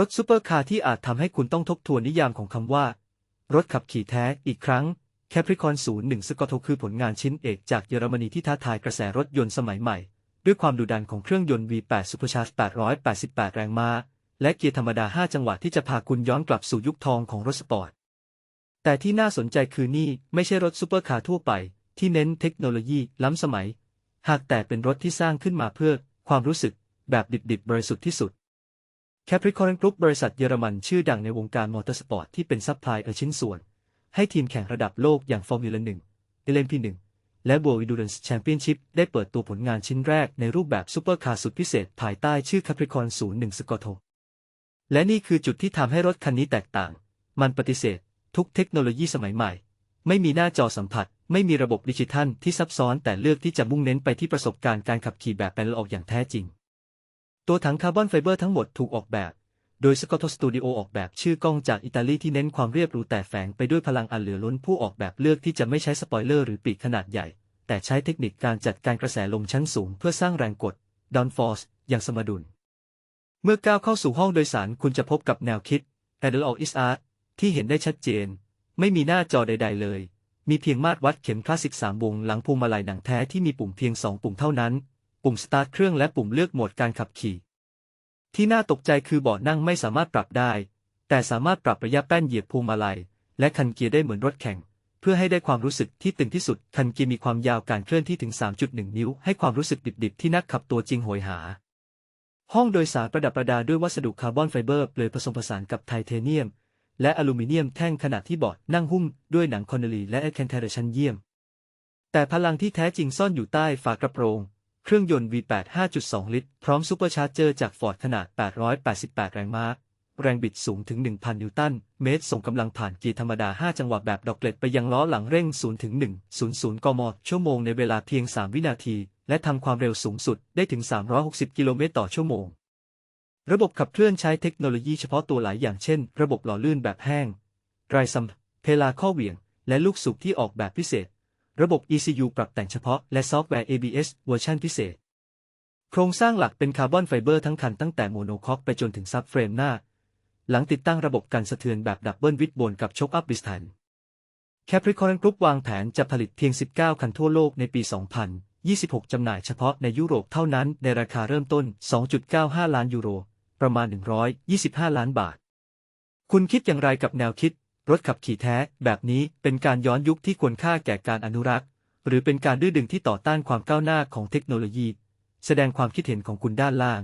รถซูเปอร์คาร์ที่อาจทำให้คุณต้องทบทวนนิยามของคำว่า รถขับขี่แท้อีกครั้ง Capricorn 01สกอตโทคือผลงานชิ้นเอกจากเยอรมนีที่ท้าทายกระแสรถยนต์สมัยใหม่ ด้วยความดุดันของเครื่องยนต์ V8 Supercharged 888 แรงม้า และเกียร์ธรรมดา 5 จังหวะที่จะพาคุณย้อนกลับสู่ยุคทองของรถสปอร์ต แต่ที่น่าสนใจคือนี่ไม่ใช่รถซูเปอร์คาร์ทั่วไป ที่เน้นเทคโนโลยีล้ำสมัย หากแต่เป็นรถที่สร้างขึ้นมาเพื่อความรู้สึกแบบดิบๆบริสุทธิ์ที่สุด Capricorn Group บริษัทเยอรมันชื่อดังในวงการมอเตอร์สปอร์ตที่เป็นซัพพลายเออร์ชิ้นส่วน ให้ทีมแข่งระดับโลกอย่างฟอร์มูล่า1 LMP1 และ World Endurance Championship ได้เปิดตัวผลงานชิ้นแรกในรูปแบบซูเปอร์คาร์สุดพิเศษ ภายใต้ชื่อ Capricorn 01 Scotto และนี่คือจุดที่ทำให้รถคันนี้แตกต่าง มันปฏิเสธ ทุกเทคโนโลยีสมัยใหม่ ไม่มีหน้าจอสัมผัส ไม่มีระบบดิจิทัลที่ซับซ้อนแต่เลือกที่จะมุ่งเน้นไปที่ประสบการณ์การขับขี่แบบแปลนออกอย่างแท้จริง ตัวถังคาร์บอนไฟเบอร์ทั้งหมดถูกออกแบบ โดย Scotto Studio ออกแบบชื่อกล้องจากอิตาลีที่เน้นความเรียบหรูแต่แฝงไปด้วยพลังอันเหลือล้นผู้ออกแบบเลือกที่จะไม่ใช้สปอยเลอร์หรือปีกขนาดใหญ่ แต่ใช้เทคนิคการจัดการกระแสลมชั้นสูงเพื่อสร้างแรงกด downforce อย่างสมดุล เมื่อก้าวเข้าสู่ห้องโดยสารคุณจะพบกับแนวคิด a d l of is art ที่เห็นได้ชัดเจน ไม่มีหน้าจอใด ๆ เลย มีเพียงมาตรวัดเข็มคลาสสิก3วงหลังพวงมาลัยหนังแท้ที่มีปุ่มเพียง2ปุ่มเท่านั้น ปุ่มสตาร์ทเครื่องและปุ่มเลือกโหมดการขับขี่ ที่น่าตกใจคือเบาะนั่งไม่สามารถปรับได้ แต่สามารถปรับระยะแป้นเหยียบพวงมาลัย และคันเกียร์ได้เหมือนรถแข่ง เพื่อให้ได้ความรู้สึกที่ตึงที่สุด คันเกียร์มีความยาวการเคลื่อนที่ถึง 3.1 นิ้ว ให้ความรู้สึกดิบๆ ที่นักขับตัวจริงโหยหา ห้องโดยสารประดับประดาด้วยวัสดุคาร์บอนไฟเบอร์เปลือยผสมผสานกับไทเทเนียม และอลูมิเนียมแท่งขนาดที่เบาะนั่งหุ้มด้วยหนังคอนเนลีและแอคแคนเทเรชันเยี่ยม แต่พลังที่แท้จริงซ่อนอยู่ใต้ฝากระโปรง เครื่องยนต์ V8 5.2 ลิตร พร้อมซูเปอร์ชาร์เจอร์จากฟอร์ดขนาด 888 แรงม้า แรงบิดสูงถึง 1,000 นิวตันเมตร ส่งกำลังผ่านเกียร์ธรรมดา 5 จังหวะแบบดอกเกล็ดไปยังล้อหลังเร่ง 0 ถึง 100 กม ชั่วโมงในเวลาเพียง 3 วินาที และทำความเร็วสูงสุดได้ถึง 360 กิโลเมตรต่อชั่วโมง ระบบขับเคลื่อนใช้เทคโนโลยีเฉพาะตัวหลายอย่างเช่น ระบบหล่อลื่นแบบแห้งไรซัมเพลาข้อเหวี่ยง และลูกสูบที่ออกแบบพิเศษ ระบบ ECU ปรับแต่งเฉพาะ และซอฟต์แวร์ ABS เวอร์ชันพิเศษ โครงสร้างหลักเป็นคาร์บอนไฟเบอร์ทั้งคันตั้งแต่โมโนคอกไปจนถึงซับเฟรมหน้า หลังติดตั้งระบบกันสะเทือนแบบดับเบิลวิดบนกับช็อคอัพดิสทัน Capricorn Group วางแผนจะผลิตเพียง 19 คันทั่วโลกในปี 2026 จำหน่ายเฉพาะในยุโรปเท่านั้นในราคาเริ่มต้น 2.95 ล้านยูโร ประมาณ 125 ล้านบาท คุณคิดอย่างไรกับแนวคิด รถขับขี่แท้ แบบนี้เป็นการย้อนยุคที่ควรค่าแก่การอนุรักษ์ หรือเป็นการดื้อดึงที่ต่อต้านความก้าวหน้าของเทคโนโลยี แสดงความคิดเห็นของคุณด้านล่าง